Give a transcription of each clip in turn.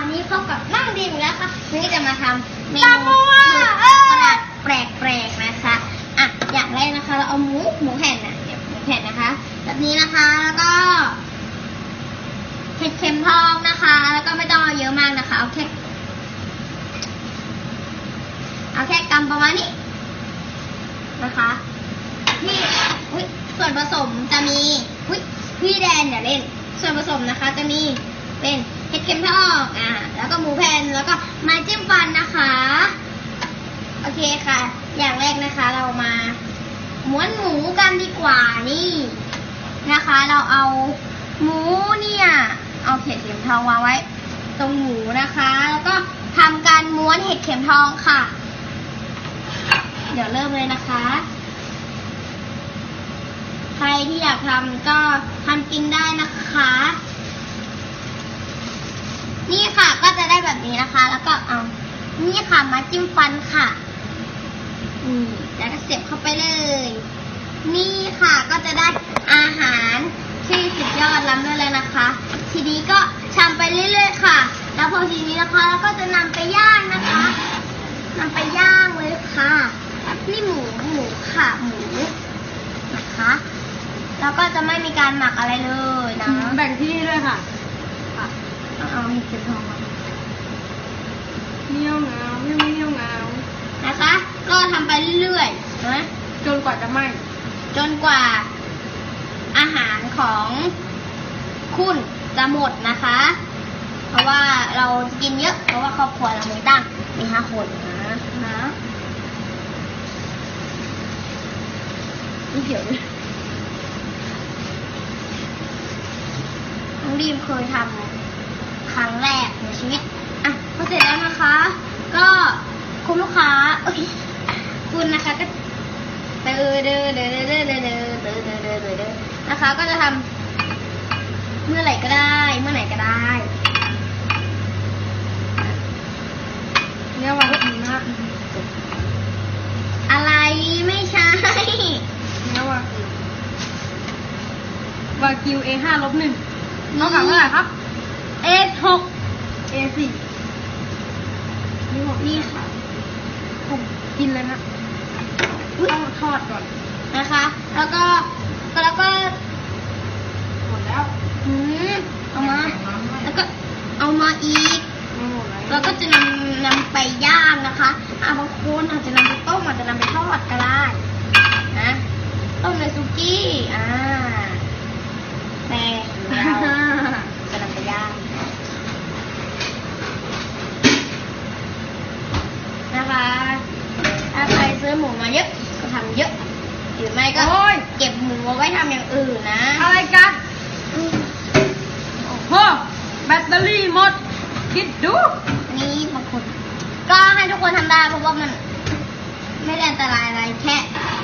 วันนี้พบกับนั่งดีมอีกแล้วค่ะวันนี้จะมาทำเมตานูมัวขนาดแปลกๆนะคะอะอย่างแรกนะคะ เราเอาหมูหมูแผ่นนะเดี๋ยวหมูแผ่นนะคะ แบบนี้นะคะแล้วก็เห็ดเข็มทองนะคะ แล้วก็ไม่ต้องเอาเยอะมากนะคะ เอาแค่เอาแค่กำประมาณนี้นะคะที่อุ๊ยส่วนผสมจะมีอุ๊ยพี่แดนอย่าเล่น ส่วนผสมนะคะจะมีเป็น เห็ดเข็มทองอ่าแล้วก็หมูแผ่นแล้วก็ม้จิ้มฟันนะคะ โอเคค่ะ อย่างแรกนะคะ เรามาม้วนหมูกันดีกว่านี่นะคะ เราเอาหมูเนี่ยเอาเห็ดเข็มทองวางไว้ ตรงหมูนะคะ แล้วก็ทำการม้วนเห็ดเข็มทองค่ะ เดี๋ยวเริ่มเลยนะคะ ใครที่อยากทำก็ทำกินได้นะคะ นี่ค่ะก็จะได้แบบนี้นะคะ แล้วก็เอา นี่ค่ะมาจิ้มฟันค่ะอืมแล้วก็เสียบเข้าไปเลย นี่ค่ะก็จะได้อาหารที่สุดยอดล้ำเลิศเลยนะคะ ทีนี้ก็ทำไปเรื่อยๆค่ะ แล้วพอทีนี้นะคะเราก็จะนำไปย่างนะคะนำไปย่างเลยค่ะนี่หมูหมูค่ะหมูนะคะ แล้วก็จะไม่มีการหมักอะไรเลยนะแบ่งที่ด้วยค่ะ เอาเอาเห็ดเข็มทองมาเงี้ยวงาวเงี้ยวเงี้ยวงาวนะคะ ก็ทำไปเรื่อยๆนะจนกว่าจะไหม้จนกว่า อาหารของคุณจะหมดนะคะ เพราะว่าเรากินเยอะ เพราะว่าครอบครัวเรามีตั้งมีห้าคนนะนะไม่เกี่ยวเลยน้องดีมเคยทำ ครั้งแรกในชีวิต อะพอเสร็จแล้วนะคะ ก็คุณลูกค้าเอ้ยคุณนะคะก็เดอเดอเดอเดอเดอเดอเดอเดอเดอเดอเดอเดอนะคะ ก็จะทำเมื่อไหร่ก็ได้ เมื่อไหร่ก็ได้เงี้ยววางดีมากอะไรไม่ใช่เงี้ยววางดีวากิว A5 ลบหนึ่งเท่ากับเท่าไหร่ครับ A4 นี่หมดนี่ค่ะผมกินเลยนะต้องทอดก่อนนะคะ แล้วก็แล้วก็หมดแล้วอืมเอามา แล้วก็เอามาอีก ไม่หมดแล้ว แล้วก็จะนำนำไปย่างนะคะอ่าบางคนอาจจะนำไปต้มอาจจะนำไปทอดก็ได้นะต้มในซุกี้อ่าแต่แล้วจะนำไปย่างนะคะ ถ้าใคร ซื้อหมูมาเยอะก็ทำเยอะหรือไม่ก็โอ้ย เก็บหมูเอาไว้ทำอย่างอื่นนะอะไรกันอืมโอ้โหแบตเตอรี่หมด คิดดูอันนี้บางคนก็ให้ทุกคนทำได้เพราะว่ามันไม่ได้อันตรายอะไรแค่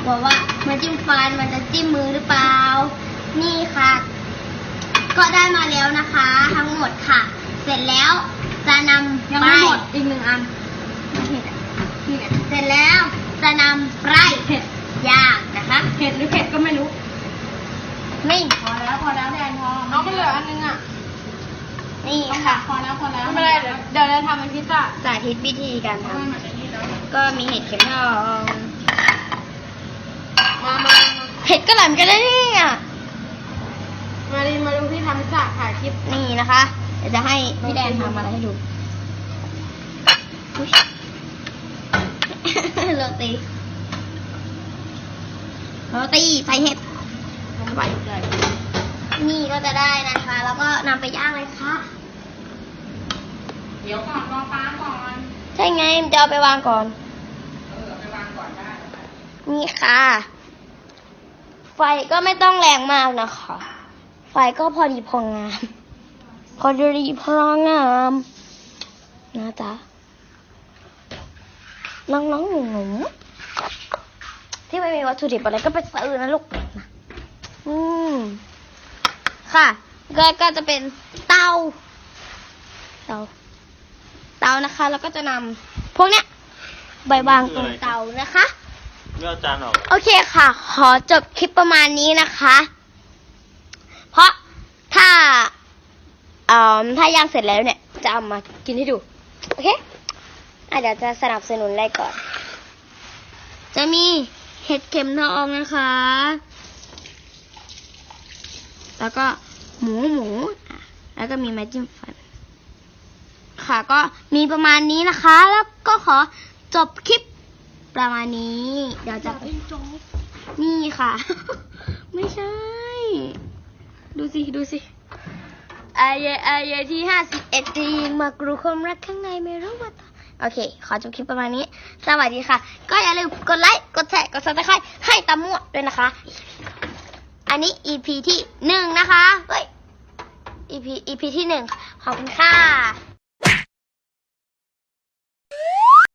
บอกว่ามันจิ้มฟันมันจะจิ้มมือหรือเปล่า นี่ค่ะ ก็ได้มาแล้วนะคะ ทั้งหมดค่ะ เสร็จแล้วจะนำยังไปไม่หมดอีกหนึ่งอันไม่เห็นอะนี่ไงเสร็จแล้ว จะนำไปเผ็ดย่างนะคะเผ็ดหรือเผ็ดก็ไม่รู้ นี่พอแล้วพอแล้วแดนพอเอาไปเหลืออันนึงอะ นี่ค่ะพอแล้วพอแล้วไม่เป็นไรเดี๋ยวเดี๋ยวเราทำเป็นพิซซ่าสาธิตวิธีการทเพราะว่ามันจะนี่แล้วำก็มีเห็ดเข็มทองมามาเห็ดกระหล่ำกันได้นี่อะมาดิมาดูที่ทำพิซซ่าถ่ายคลิปนี่นะคะเดี๋ยวจะให้พี่แดนทำอะไรให้ดูอุ๊ย โรตีโรตีใส่เห็ดลงไปนี่ก็จะได้นะคะ แล้วก็นำไปย่างเลยค่ะ เดี๋ยวก่อนรอป้าก่อน ใช่ไงมันจะเอาไปวางก่อน เออเอาไปวางก่อนได้ นี่ค่ะ ไฟก็ไม่ต้องแรงมากนะคะ ไฟก็พอดีพองาม พอดีพองาม นะจ๊ะ น้องๆหนูๆที่ไม่มีวัตถุดิบอะไรก็ไปซื้อนะลูกนะอืมค่ะก็ก็จะเป็นเตาเตาเตานะคะ แล้วก็จะนำพวกเนี้ยใบวางตรงเตานะคะยอดจานออกโอเคค่ะ ขอจบคลิปประมาณนี้นะคะ เพราะถ้าเอ่อถ้าย่างเสร็จแล้วเนี่ย จะเอามากินให้ดู โอเค อะเดี๋ยวจะสนับสนุนอะไรก่อน จะมีเห็ดเข็มทองนะคะ แล้วก็หมูหมู แล้วก็มีไม้จิ้มฟัน ค่ะก็มีประมาณนี้นะคะ แล้วก็ขอจบคลิปประมาณนี้ เดี๋ยวจะนี่ค่ะ ไม่ใช่ ดูสิ ดูสิอายอายที่ห้าสิบเอ็ดทีมากรูความรักข้างในไม่รู้ว่า โอเค ขอจบคลิปประมาณนี้ สวัสดีค่ะ ก็อย่าลืมกดไลค์ กดแชร์ กดซับสไครต์ให้ตามั่วด้วยนะคะ อันนี้ EP ที่หนึ่งนะคะ เฮ้ย EP EP ที่หนึ่งขอบคุณค่ะ